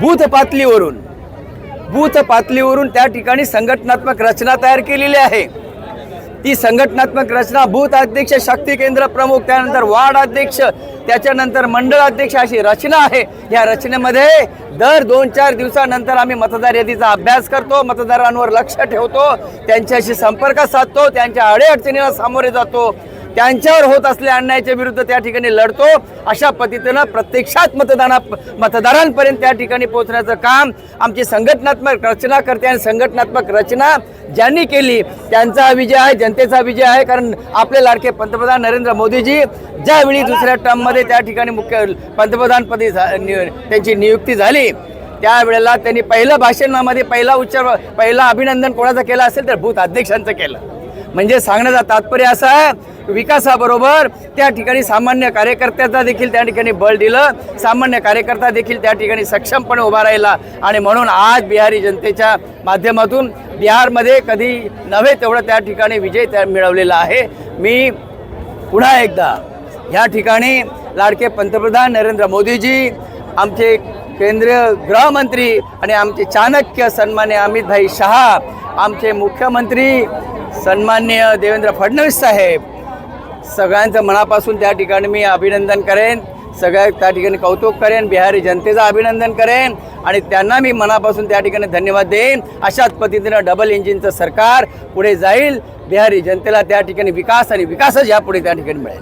Booth पातळीवरून booth पातळीवरून त्या ठिकाणी संघटनात्मक रचना तयार केलेली आहे. ती संघटनात्मक रचना बूथ अध्यक्ष शक्ती केंद्र प्रमुख त्यानंतर वार्ड अध्यक्ष त्याच्यानंतर मंडळ अध्यक्ष अशी रचना आहे. या रचनेमध्ये दर दोन चार दिवसानंतर आम्ही मतदार यादीचा अभ्यास करतो मतदारांवर लक्ष ठेवतो त्यांच्याशी संपर्क साधतो त्यांच्या अडीअडचणीला सामोरे जातो. त्यांच्यावर होत असलेल्या अन्यायाच्या विरुद्ध त्या ठिकाणी लढतो. अशा पद्धतीनं प्रत्यक्षात मतदाना मतदारांपर्यंत त्या ठिकाणी पोहोचण्याचं काम आमची संघटनात्मक रचना करते आणि संघटनात्मक रचना ज्यांनी केली त्यांचा हा विजय आहे जनतेचा विजय आहे. कारण आपले लाडके पंतप्रधान नरेंद्र मोदीजी ज्यावेळी दुसऱ्या टर्ममध्ये त्या ठिकाणी मुख्य पंतप्रधानपदी झा- नि- त्यांची नियुक्ती झाली त्यावेळेला त्यांनी पहिलं भाषणामध्ये पहिला उच्चार पहिला अभिनंदन कोणाचं केलं असेल तर भूत अध्यक्षांचं केलं. म्हणजे सांगण्याचा तात्पर्य असं आहे विकासाबरोबर त्या ठिकाणी सामान्य कार्यकर्त्याचा देखील त्या ठिकाणी बळ दिलं. सामान्य कार्यकर्ता देखील त्या ठिकाणी सक्षमपणे उभा राहिला. आणि म्हणून आज बिहारी जनतेच्या माध्यमातून बिहारमध्ये कधी नव्हे तेवढं त्या ठिकाणी विजय त्या मिळवलेला आहे. मी पुन्हा एकदा या ठिकाणी लाडके पंतप्रधान नरेंद्र मोदीजी आमचे केंद्रीय गृहमंत्री आणि आमचे चाणक्य सन्मान्य अमितभाई शहा आमचे मुख्यमंत्री सन्मान्य देवेंद्र फडणवीस साहेब सगळ्यांचं मनापासून त्या ठिकाणी मी अभिनंदन करेन. सगळ्या त्या ठिकाणी कौतुक करेन. बिहारी जनतेचं अभिनंदन करेन. आणि त्यांना मी मनापासून त्या ठिकाणी धन्यवाद देईन. अशाच पद्धतीनं डबल इंजिनचं सरकार पुढे जाईल. बिहारी जनतेला त्या ठिकाणी विकास आणि विकासच यापुढे त्या ठिकाणी मिळेल.